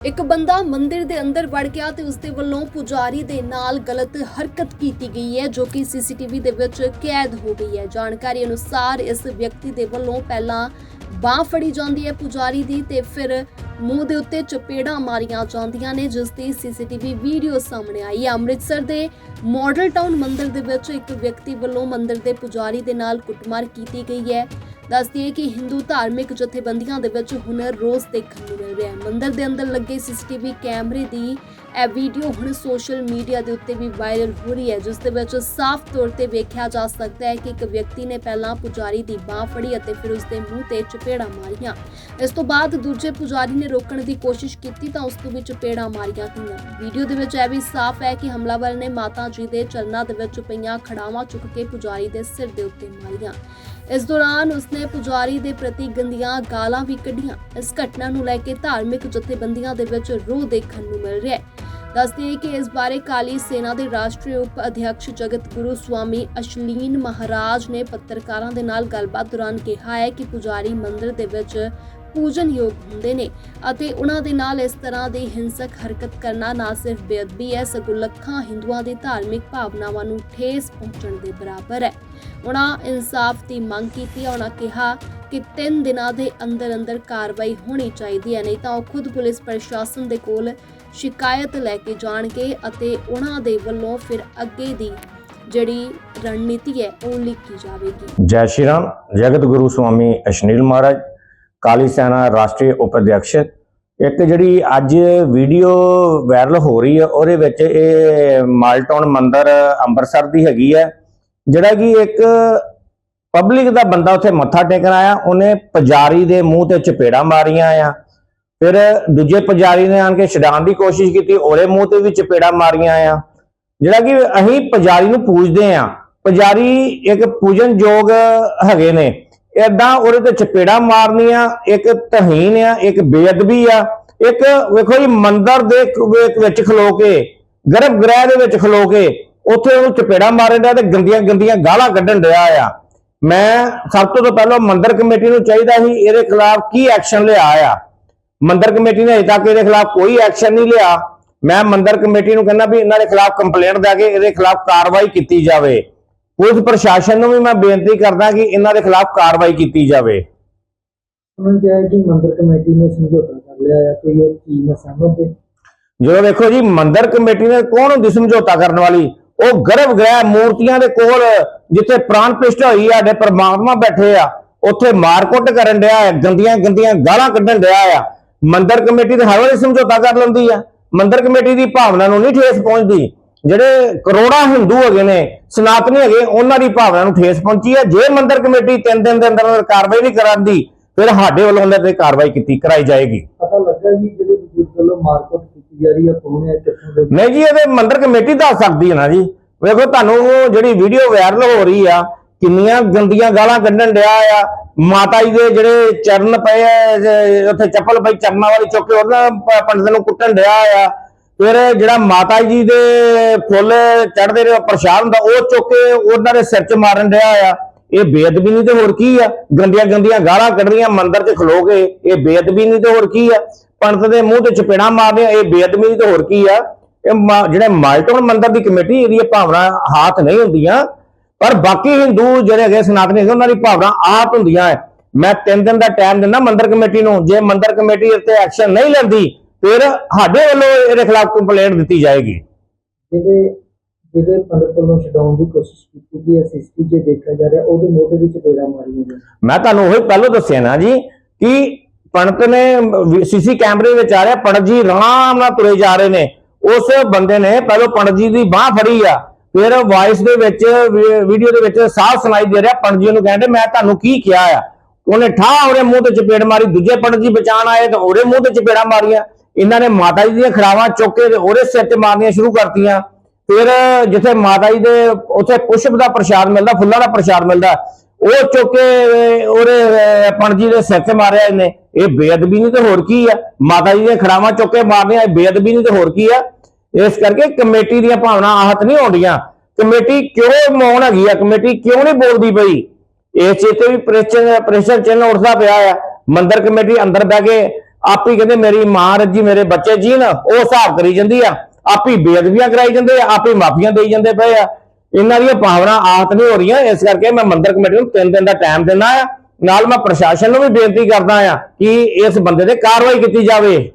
ਇੱਕ ਬੰਦਾ ਮੰਦਿਰ ਦੇ ਅੰਦਰ ਵੜ ਗਿਆ ਤੇ ਉਸਦੇ ਵੱਲੋਂ ਪੁਜਾਰੀ ਦੇ ਨਾਲ ਗਲਤ ਹਰਕਤ ਕੀਤੀ ਗਈ ਹੈ, ਜੋ ਕਿ ਸੀਸੀਟੀਵੀ ਦੇ ਵਿੱਚ ਕੈਦ ਹੋ ਗਈ ਹੈ। ਜਾਣਕਾਰੀ ਅਨੁਸਾਰ ਇਸ ਵਿਅਕਤੀ ਦੇ ਵੱਲੋਂ ਪਹਿਲਾਂ ਬਾਹ ਫੜੀ ਜਾਂਦੀ ਹੈ ਪੁਜਾਰੀ ਦੀ ਤੇ ਫਿਰ ਮੂੰਹ ਦੇ ਉੱਤੇ ਚਪੇੜਾਂ ਮਾਰੀਆਂ ਜਾਂਦੀਆਂ ਨੇ, ਜਿਸ ਦੀ ਸੀਸੀਟੀਵੀ ਵੀਡੀਓ ਸਾਹਮਣੇ ਆਈ ਹੈ। ਅੰਮ੍ਰਿਤਸਰ ਦੇ ਮਾਡਲ ਟਾਊਨ ਮੰਦਿਰ ਦੇ ਵਿੱਚ ਇੱਕ ਵਿਅਕਤੀ ਵੱਲੋਂ ਮੰਦਿਰ ਦੇ ਪੁਜਾਰੀ ਦੇ ਨਾਲ ਕੁੱਟਮਾਰ ਕੀਤੀ ਗਈ ਹੈ। ਦੱਸਦੀ ਹੈ ਕਿ ਹਿੰਦੂ ਧਾਰਮਿਕ ਜਥੇਬੰਦੀਆਂ ਦੇ ਵਿੱਚ ਹੁਣ ਰੋਜ਼ ਦੇਖਣ ਨੂੰ ਮਿਲ ਰਿਹਾ ਹੈ। ਮੰਦਿਰ ਦੇ ਅੰਦਰ ਲੱਗੇ ਸੀਸੀਟੀਵੀ ਕੈਮਰੇ ਦੀ ਇਹ ਵੀਡੀਓ ਹੁਣ ਸੋਸ਼ਲ ਮੀਡੀਆ ਦੇ ਉੱਤੇ ਵੀ ਵਾਇਰਲ ਹੋ ਰਹੀ ਹੈ, ਜਿਸ ਦੇ ਵਿੱਚ ਸਾਫ਼ ਤੌਰ ਤੇ ਵੇਖਿਆ ਜਾ ਸਕਦਾ ਹੈ ਕਿ ਇੱਕ ਵਿਅਕਤੀ ਨੇ ਪਹਿਲਾਂ ਪੁਜਾਰੀ ਦੀ ਬਾਹ ਫੜੀ ਅਤੇ ਫਿਰ ਉਸ ਦੇ ਮੂੰਹ ਤੇ ਚਪੇੜਾਂ ਮਾਰੀਆਂ। ਇਸ ਤੋਂ ਬਾਅਦ ਦੂਜੇ ਪੁਜਾਰੀ ਨੇ ਰੋਕਣ ਦੀ ਕੋਸ਼ਿਸ਼ ਕੀਤੀ ਤਾਂ ਉਸ ਤੋਂ ਵੀ ਚਪੇੜਾਂ ਮਾਰੀਆਂ ਗਈਆਂ। ਵੀਡੀਓ ਦੇ ਵਿੱਚ ਇਹ ਵੀ ਸਾਫ਼ ਹੈ ਕਿ ਹਮਲਾਵਰ ਨੇ ਮਾਤਾ ਜੀ ਦੇ ਚਰਨਾਂ ਦੇ ਵਿੱਚ ਪਈਆਂ ਖੜਾਵਾਂ ਚੁੱਕ ਕੇ ਪੁਜਾਰੀ ਦੇ ਸਿਰ ਦੇ ਉੱਤੇ ਮਾਰੀਆਂ। ਇਸ ਦੌਰਾਨ ਉਸਨੇ ਪੁਜਾਰੀ ਦੇ ਪ੍ਰਤੀ ਗੰਦੀਆਂ ਗਾਲਾਂ ਵੀ ਕੱਢੀਆਂ। ਇਸ ਘਟਨਾ ਨੂੰ ਲੈ ਕੇ ਧਾਰਮਿਕ ਜਥੇਬੰਦੀਆਂ ਦੇ ਵਿੱਚ ਰੋਹ ਦੇਖਣ ਨੂੰ ਮਿਲ ਰਿਹਾ ਹੈ। ਦੱਸਦੇ ਕਿ ਇਸ ਬਾਰੇ ਕਾਲੀ ਸੈਨਾ ਦੇ ਰਾਸ਼ਟਰੀ ਉਪ ਅਧਿਕਸ਼ ਜਗਤ ਗੁਰੂ ਸਵਾਮੀ ਅਸ਼ਲੀਨ ਮਹਾਰਾਜ ਨੇ ਪੱਤਰਕਾਰਾਂ ਦੇ ਨਾਲ ਗੱਲਬਾਤ ਦੌਰਾਨ ਕਿਹਾ ਹੈ ਕਿ ਪੁਜਾਰੀ ਮੰਦਿਰ ਦੇ ਵਿੱਚ ਪੂਜਨਯੋਗ ਹੁੰਦੇ ਨੇ ਅਤੇ ਉਹਨਾਂ ਦੇ ਨਾਲ ਇਸ ਤਰ੍ਹਾਂ ਦੀ ਹਿੰਸਕ ਹਰਕਤ ਕਰਨਾ ਨਾ ਸਿਰਫ ਬੇਅਦਬੀ ਹੈ, ਸਗੋਂ ਲੱਖਾਂ ਹਿੰਦੂਆਂ ਦੀ ਧਾਰਮਿਕ ਭਾਵਨਾਵਾਂ ਨੂੰ ਠੇਸ ਪਹੁੰਚਣ ਦੇ ਬਰਾਬਰ ਹੈ। ਉਹਨਾਂ ਇਨਸਾਫ ਦੀ ਮੰਗ ਕੀਤੀ ਉਹਨਾਂ ਕਿਹਾ ਕਿ 3 ਦਿਨਾਂ ਦੇ ਅੰਦਰ ਅੰਦਰ ਕਾਰਵਾਈ ਹੋਣੀ ਚਾਹੀਦੀ ਹੈ, ਨਹੀਂ ਤਾਂ ਉਹ ਖੁਦ ਪੁਲਿਸ ਪ੍ਰਸ਼ਾਸਨ ਦੇ ਕੋਲ ਸ਼ਿਕਾਇਤ ਲੈ ਕੇ ਜਾਣਗੇ ਅਤੇ ਉਹਨਾਂ ਦੇ ਵੱਲੋਂ ਫਿਰ ਅੱਗੇ ਦੀ ਜਿਹੜੀ ਰਣਨੀਤੀ ਹੈ, ਉਹ ਲਿਖੀ ਜਾਵੇਗੀ। ਜੈ ਸ਼੍ਰੀ ਰਾਮ, ਜਗਤ ਗੁਰੂ ਸਵਾਮੀ ਅਸ਼ਨੀਲ ਮਹਾਰਾਜ। ਕਾਲੀ ਸੈਨਾ ਰਾਸ਼ਟਰੀ ਉਪ ਇੱਕ ਜਿਹੜੀ ਅੱਜ ਵੀਡੀਓ ਵਾਇਰਲ ਹੋ ਰਹੀ ਹੈ, ਉਹਦੇ ਵਿੱਚ ਇਹ ਮਾਲਟਾਊਨ ਮੰਦਰ ਅੰਮ੍ਰਿਤਸਰ ਦੀ ਹੈਗੀ ਹੈ, ਜਿਹੜਾ ਕਿ ਇੱਕ ਪਬਲਿਕ ਦਾ ਬੰਦਾ ਉੱਥੇ ਮੱਥਾ ਟੇਕਣ ਆਇਆ, ਉਹਨੇ ਪੁਜਾਰੀ ਦੇ ਮੂੰਹ ਤੇ ਚਪੇੜਾਂ ਮਾਰੀਆਂ ਆ। ਫਿਰ ਦੂਜੇ ਪੁਜਾਰੀ ਨੇ ਆਣ ਕੇ ਛਡਾਉਣ ਦੀ ਕੋਸ਼ਿਸ਼ ਕੀਤੀ, ਉਹਦੇ ਮੂੰਹ ਤੇ ਵੀ ਚਪੇੜਾਂ ਮਾਰੀਆਂ ਆ। ਜਿਹੜਾ ਕਿ ਅਸੀਂ ਪੁਜਾਰੀ ਨੂੰ ਪੂਜਦੇ ਆ। ਪੁਜਾਰੀ ਇੱਕ ਪੂਜਨਯੋਗ ਹੈਗੇ ਨੇ। ਏਦਾਂ ਉਹਦੇ ਤੇ ਚਪੇੜਾ ਮਾਰਨੀਆਂ, ਇੱਕ ਤਹੀਨ ਆ, ਇੱਕ ਬੇਅਦਬੀ ਆ, ਇੱਕ ਵੇਖੋ ਜੀ ਮੰਦਰ ਦੇ ਵਿੱਚ- ਖਲੋ ਕੇ, ਗਰਭ ਗ੍ਰਹਿ ਦੇ ਵਿੱਚ ਖਲੋ ਕੇ ਉੱਥੇ ਉਹਨੂੰ ਚਪੇੜਾ ਮਾਰਨ ਡਿਆ ਤੇ ਗੰਦੀਆਂ ਗੰਦੀਆਂ ਗਾਲਾਂ ਕੱਢਣ ਡਿਆ ਆ। ਮੈਂ ਸਭ ਤੋਂ ਤੋਂ ਪਹਿਲਾਂ ਮੰਦਰ ਕਮੇਟੀ ਨੂੰ ਚਾਹੀਦਾ ਸੀ, ਇਹਦੇ ਖਿਲਾਫ ਕੀ ਐਕਸ਼ਨ ਲਿਆ ਆ? ਮੰਦਰ ਕਮੇਟੀ ਨੇ ਅਜੇ ਤੱਕ ਇਹਦੇ ਖਿਲਾਫ ਕੋਈ ਐਕਸ਼ਨ ਨਹੀਂ ਲਿਆ। ਮੈਂ ਮੰਦਰ ਕਮੇਟੀ ਨੂੰ ਕਹਿੰਦਾ ਵੀ ਇਹਨਾਂ ਦੇ ਖਿਲਾਫ ਕੰਪਲੇਂਟ ਦੇ ਕੇ ਇਹਦੇ ਖਿਲਾਫ ਕਾਰਵਾਈ ਕੀਤੀ ਜਾਵੇ। ਪੁਲਿਸ ਪ੍ਰਸ਼ਾਸਨ ਨੂੰ ਵੀ ਮੈਂ ਬੇਨਤੀ ਕਰਦਾ ਕਿ ਇਹਨਾਂ ਦੇ ਖਿਲਾਫ ਕਾਰਵਾਈ ਕੀਤੀ ਜਾਵੇ। ਉਹਨਾਂ ਕਿਹਾ ਕਿ ਮੰਦਰ ਕਮੇਟੀ ਨੇ ਸਮਝੌਤਾ ਕਰ ਲਿਆ ਹੈ ਕੋਈ ਇਸ ਚੀਜ਼ ਨਾਲ ਸਹਿਮਤ ਹੈ? ਜਦੋਂ ਵੇਖੋ ਜੀ ਮੰਦਰ ਕਮੇਟੀ ਨੇ ਕੌਣ ਹੁੰਦੀ ਸਮਝੌਤਾ ਕਰਨ ਵਾਲੀ? ਉਹ ਗਰਭ ਗ੍ਰਹਿ ਮੂਰਤੀਆਂ ਦੇ ਕੋਲ ਜਿੱਥੇ ਪ੍ਰਾਨ ਪ੍ਰਤਿਸ਼ਠਾ ਹੋਈ ਆ ਸਾਡੇ ਪ੍ਰਮਾਤਮਾ ਬੈਠੇ ਆ ਉੱਥੇ ਮਾਰਕੁੱਟ ਕਰਨ ਡਿਆ ਹੈ ਗੰਦੀਆਂ ਗੰਦੀਆਂ ਗਾਲਾਂ ਕੱਢਣ ਡਿਆ ਆ। ਮੰਦਰ ਕਮੇਟੀ ਤੇ ਹਰ ਵਾਰੀ ਸਮਝੌਤਾ ਕਰ ਲੈਂਦੀ ਆ। ਮੰਦਰ ਕਮੇਟੀ ਦੀ ਭਾਵਨਾ ਨੂੰ ਨਹੀਂ ਠੇਸ ਪਹੁੰਚਦੀ। ਜਿਹੜੇ ਕਰੋੜਾਂ ਹਿੰਦੂ ਹੈਗੇ ਨੇ ਸਨਾਤਨੀ ਹੈਗੇ ਉਹਨਾਂ ਦੀ ਭਾਵਨਾ ਨੂੰ ਠੇਸ ਪਹੁੰਚੀ ਹੈ। ਜੇ ਮੰਦਰ ਕਮੇਟੀ ਤਿੰਨ ਦਿਨ ਦੇ ਅੰਦਰ ਅੰਦਰ ਕਾਰਵਾਈ ਨਹੀਂ ਕਰਾਂਦੀ ਫਿਰ ਸਾਡੇ ਵੱਲੋਂ ਉਹਨਾਂ ਤੇ ਕਾਰਵਾਈ ਕੀਤੀ ਕਰਾਈ ਜਾਏਗੀ। ਪਤਾ ਲੱਗਾ ਜੀ ਜਿਹੜੇ ਬਜ਼ੁਰਗ ਵੱਲੋਂ ਮਾਰਕੁੱਟ ਕੀਤੀ ਜਾ ਰਹੀ ਹੈ ਕੌਣ ਹੈ ਕਿੱਥੋਂ ਦੇ ਨਹੀਂ ਜੀ ਇਹਦੇ ਮੰਦਰ ਕਮੇਟੀ ਦੱਸ ਸਕਦੀ ਹੈ ਨਾ ਜੀ। ਵੇਖੋ ਤੁਹਾਨੂੰ ਉਹ ਜਿਹੜੀ ਵੀਡੀਓ ਵਾਇਰਲ ਹੋ ਰਹੀ ਆ ਕਿੰਨੀਆਂ ਗੰਦੀਆਂ ਗਾਲਾਂ ਕੱਢਣ ਡਿਆ ਆ। ਮਾਤਾ ਜੀ ਦੇ ਜਿਹੜੇ ਚਰਨ ਪਏ ਉੱਥੇ ਚੱਪਲ ਪਈ ਚਰਨਾਂ ਵਾਲੀ ਚੁੱਕ ਕੇ ਉਹਨਾਂ ਪੰਡਤ ਨੂੰ ਕੁੱਟਣ ਡਿਆ ਆ। ਫਿਰ ਜਿਹੜਾ ਮਾਤਾ ਜੀ ਦੇ ਫੁੱਲ ਚੜਦੇ ਨੇ, ਪ੍ਰਸ਼ਾਦ ਹੁੰਦਾ, ਉਹ ਚੁੱਕ ਕੇ ਉਹਨਾਂ ਦੇ ਸਿਰ 'ਚ ਮਾਰਨ ਰਿਹਾ ਆ। ਇਹ ਬੇਅਦਬੀ ਨਹੀਂ ਤੇ ਹੋਰ ਕੀ ਆ? ਗੰਦੀਆਂ ਗੰਦੀਆਂ ਗਾਲਾਂ ਕੱਢਣੀਆਂ ਮੰਦਰ 'ਚ ਖਲੋ ਕੇ, ਇਹ ਬੇਅਦਬੀ ਨਹੀਂ ਤੇ ਹੋਰ ਕੀ ਆ? ਪੰਡਤ ਦੇ ਮੂੰਹ ਤੇ ਚਪੇੜਾਂ ਮਾਰਨੀਆਂ ਇਹ ਬੇਅਦਬੀ ਨਹੀਂ ਤੇ ਹੋਰ ਕੀ ਆ? ਇਹ ਮਾ- ਜਿਹੜੇ ਮਾਲਟਨ ਮੰਦਰ ਦੀ ਕਮੇਟੀ ਇਹਦੀ ਭਾਵਨਾ ਹਾਥ ਨਹੀਂ ਹੁੰਦੀਆਂ। ਪਰ ਬਾਕੀ ਹਿੰਦੂ ਜਿਹੜੇ ਹੈਗੇ ਸਨਾਤਨੀ ਹੈਗੇ, ਉਹਨਾਂ ਦੀ ਭਾਵਨਾ ਆਪ ਹੁੰਦੀਆਂ ਹੈ ਮੈਂ 3 ਦਿਨ ਦਾ ਟਾਈਮ ਦਿੰਦਾ ਮੰਦਰ ਕਮੇਟੀ ਨੂੰ। ਜੇ ਮੰਦਰ ਕਮੇਟੀ ਇਹ ਐਕਸ਼ਨ ਨਹੀਂ ਲੈਂਦੀ ਫਿਰ ਸਾਡੇ ਵੱਲੋਂ ਇਹਦੇ ਖਿਲਾਫ ਕੰਪਲੇਂਟ ਦਿੱਤੀ ਜਾਏਗੀ। ਜਿਹੜੇ ਜਿਹੜੇ ਪੰਡਤ ਵੱਲੋਂ ਛਡਾਉਣ ਦੀ ਕੋਸ਼ਿਸ਼ ਕੀਤੀ ਗਈ ਸਿਸਟੀ ਜੇ ਦੇਖਿਆ ਜਾ ਰਿਹਾ ਉਹਦੇ ਮੋਢੇ ਵਿੱਚ ਪੇੜਾ ਮਾਰੀਆਂ ਗਈਆਂ ਮੈਂ ਤੁਹਾਨੂੰ ਉਹੀ ਪਹਿਲਾਂ ਦੱਸਿਆ ਨਾ ਜੀ ਕਿ ਪੰਡਤ ਨੇ ਸੀਸੀ ਕੈਮਰੇ ਵਿੱਚ ਆ ਰਿਹਾ ਪੰਡਤ ਜੀ ਆਰਾਮ ਨਾਲ ਤੁਰੇ ਜਾ ਰਹੇ ਨੇ। ਉਸ ਬੰਦੇ ਨੇ ਪਹਿਲਾਂ ਪੰਡਤ ਜੀ ਦੀ ਬਾਹ ਫੜੀ ਆ ਫਿਰ ਵਾਇਸ ਦੇ ਵਿੱਚ ਵੀਡੀਓ ਦੇ ਵਿੱਚ ਸਾਫ਼ ਸੁਣਾਈ ਦੇ ਰਿਹਾ ਪੰਡਤ ਜੀ ਨੂੰ ਕਹਿੰਦੇ ਮੈਂ ਤੁਹਾਨੂੰ ਕੀ ਕਿਹਾ ਆ? ਉਹਨੇ ਠਾਹ ਉਹਦੇ ਮੂੰਹ ਤੇ ਚਪੇੜ ਮਾਰੀ ਦੂਜੇ ਪੰਡਤ ਜੀ ਬਚਾਣ ਆਏ ਤਾਂ ਉਹਦੇ ਮੂੰਹ ਤੇ ਚਪੇੜਾਂ ਮਾਰੀਆਂ। ਇਹਨਾਂ ਨੇ ਮਾਤਾ ਜੀ ਦੀਆਂ ਖਰਾਵਾਂ ਚੁੱਕ ਕੇ ਉਹਦੇ ਸਿਰ ਤੇ ਮਾਰਨੀਆਂ ਸ਼ੁਰੂ ਕਰਤੀਆਂ। ਫਿਰ ਜਿੱਥੇ ਮਾਤਾ ਜੀ ਦੇ ਉੱਥੇ ਪੁਸ਼ਪ ਦਾ ਪ੍ਰਸ਼ਾਦ ਮਿਲਦਾ ਫੁੱਲਾਂ ਦਾ ਪ੍ਰਸ਼ਾਦ ਮਿਲਦਾ ਉਹ ਚੁੱਕ ਕੇ ਉਹਦੇ ਅਹ, ਦੇ ਸਿਰ ਤੇ ਮਾਰਿਆ ਇਹਨੇ। ਇਹ ਬੇਅਦਬੀ ਨਹੀਂ ਤੇ ਹੋਰ ਕੀ ਆ? ਮਾਤਾ ਜੀ ਦੀਆਂ ਖੜਾਵਾਂ ਚੁੱਕ ਕੇ ਮਾਰਨੀਆਂ ਇਹ ਬੇਅਦਬੀ ਨਹੀਂ ਤੇ ਹੋਰ ਕੀ ਆ? ਇਸ ਕਰਕੇ ਕਮੇਟੀ ਦੀਆਂ ਭਾਵਨਾ ਆਹਤ ਨਹੀਂ ਆਉਂਦੀਆਂ। ਕਮੇਟੀ ਕਿਉਂ ਮੌਨ ਹੈਗੀ ਆ? ਕਮੇਟੀ ਕਿਉਂ ਨਹੀਂ ਬੋਲਦੀ ਪਈ? ਇਸ ਚੀਜ਼ ਤੇ ਵੀ ਪ੍ਰੈਸ਼ਰ ਪ੍ਰੈਸ਼ਰ ਚਿੰਨ੍ਹ ਉੱਠਦਾ ਪਿਆ ਆ। ਮੰਦਰ ਕਮੇਟੀ ਅੰਦਰ ਬਹਿ ਕੇ ਆਪੀ ਕਹਿੰਦੇ ਮੇਰੀ ਮਾਂ ਰੱਜੀ ਮੇਰੇ ਬੱਚੇ ਜੀ ਨਾ, ਉਹ ਹਿਸਾਬ ਕਰੀ ਜਾਂਦੀ ਆ। ਆਪੀ ਬੇਅਦਬੀਆਂ ਕਰਾਈ ਜਾਂਦੇ ਆ, ਆਪੀ ਮਾਫੀਆਂ ਦੇਈ ਜਾਂਦੇ ਪਏ ਆ। ਇਹਨਾਂ ਦੀਆਂ ਭਾਵਨਾ ਆਹਤ ਨਹੀਂ ਹੋ ਰਹੀਆਂ, ਇਸ ਕਰਕੇ ਮੈਂ ਮੰਦਰ ਕਮੇਟੀ ਨੂੰ ਤਿੰਨ ਦਿਨ ਦਾ ਟਾਈਮ ਦਿੰਦਾ ਆ। ਨਾਲ ਮੈਂ ਪ੍ਰਸ਼ਾਸਨ ਨੂੰ ਵੀ ਬੇਨਤੀ ਕਰਦਾ ਆ ਕਿ ਇਸ ਬੰਦੇ ਤੇ ਕਾਰਵਾਈ ਕੀਤੀ ਜਾਵੇ।